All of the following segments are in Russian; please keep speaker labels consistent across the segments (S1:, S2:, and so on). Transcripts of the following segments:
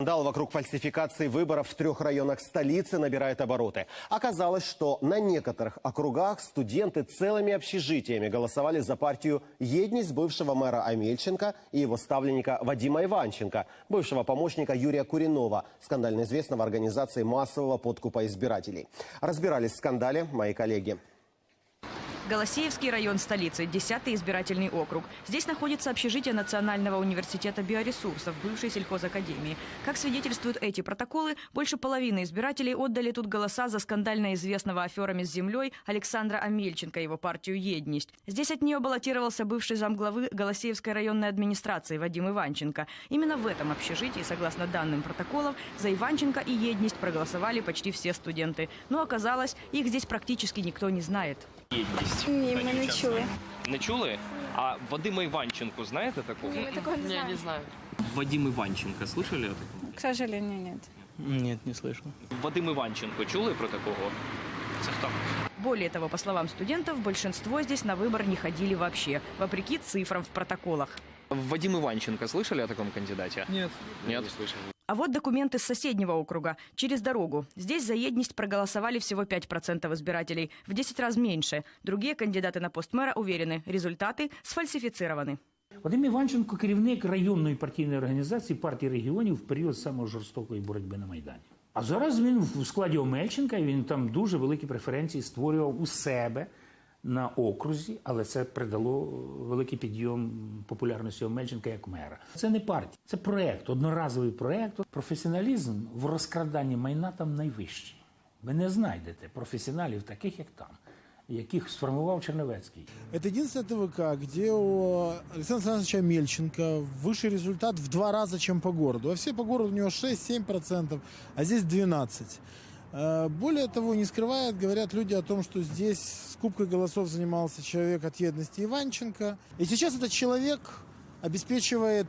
S1: Скандал вокруг фальсификации выборов в трех районах столицы набирает обороты. Оказалось, что на некоторых округах студенты целыми общежитиями голосовали за партию «Едность» бывшего мэра Амельченко и его ставленника Вадима Иванченко, бывшего помощника Юрия Куринова, скандально известного организации массового подкупа избирателей. Разбирались в скандале мои коллеги.
S2: Голосеевский район столицы, 10-й избирательный округ. Здесь находится общежитие Национального университета биоресурсов, бывшей сельхозакадемии. Как свидетельствуют эти протоколы, больше половины избирателей отдали тут голоса за скандально известного аферами с землей Александра Амельченко и его партию «Едность». Здесь от нее баллотировался бывший замглавы Голосеевской районной администрации Вадим Иванченко. Именно в этом общежитии, согласно данным протоколов, за Иванченко и «Едность» проголосовали почти все студенты. Но оказалось, их здесь практически никто не знает.
S3: Єдність.
S4: Ні, ми не чули.
S3: Не чули? А Вадима Іванченко знаєте такого?
S4: Мы такого не
S5: Не,
S4: знаем.
S5: не знаю.
S3: Вадим Іванченко, слышали о такому?
S4: К сожалению, нет.
S6: Нет, не слышал.
S3: Вадим Іванченко, чули про такого? Це хто?
S2: Более того, по словам студентов, большинство здесь на выбор не ходили вообще, вопреки цифрам в протоколах.
S3: Вадим Іванченко, слышали о таком кандидате?
S6: Нет.
S3: Нет, слышал.
S2: А вот документы с соседнего округа, через дорогу. Здесь за едность проголосовали всего 5% избирателей, в 10 раз меньше. Другие кандидаты на пост мэра уверены, результаты сфальсифицированы.
S7: Вадим Іванченко керівник районної партійної організації партії регіонів в період самої жорстокої боротьби на Майдані. А зараз він в складі Омельченка, і він там дуже великі преференції створював у себе на окрузі, але це придало великий підйом популярності Омельченка як мера. Це не партія, це проект, одноразовий проект. Професіоналізм в розкраданні майна там найвищий. Ви не знайдете професіоналів таких, як там, яких сформував Черновецький.
S8: Это единственное ТВК, где у Александра Александровича Мельченко выше результат в два раза, чем по городу. А все по городу у него 6-7%, а здесь 12%. Э, Более того, не скрывает, говорят люди о том, что здесь скупкой голосов занимался человек от едности Иванченко. И сейчас этот человек обеспечивает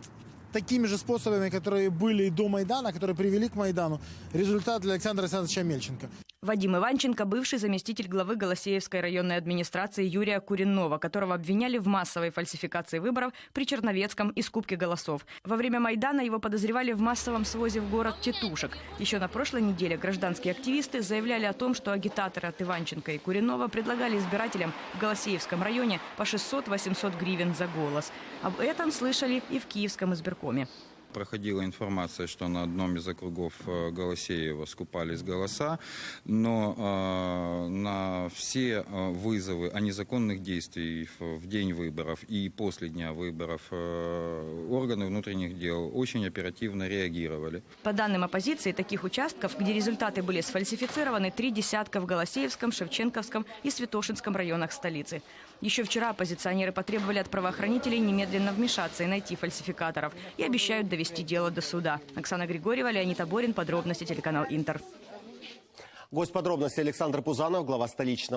S8: такими же способами, которые были и до Майдана, которые привели к Майдану, результат для Александра Александровича Мельченко.
S2: Вадим Иванченко – бывший заместитель главы Голосеевской районной администрации Юрия Куринова, которого обвиняли в массовой фальсификации выборов при Черновецком и скупке голосов. Во время Майдана его подозревали в массовом свозе в город Тетушек. Еще на прошлой неделе гражданские активисты заявляли о том, что агитаторы от Иванченко и Куринова предлагали избирателям в Голосеевском районе по 600-800 гривен за голос. Об этом слышали и в Киевском избиркоме.
S9: Проходила информация, что на одном из округов э, Голосеева скупались голоса, но э, на все э, вызовы о незаконных действиях в день выборов и после дня выборов органы внутренних дел очень оперативно реагировали.
S2: По данным оппозиции, таких участков, где результаты были сфальсифицированы, три десятка в Голосеевском, Шевченковском и Святошинском районах столицы. Еще вчера оппозиционеры потребовали от правоохранителей немедленно вмешаться и найти фальсификаторов и обещают довести дело до суда. Оксана Григорьева, Леонид Аборин. Подробности телеканал Интер.
S1: Гость подробностей Александр Пузанов, глава столичного.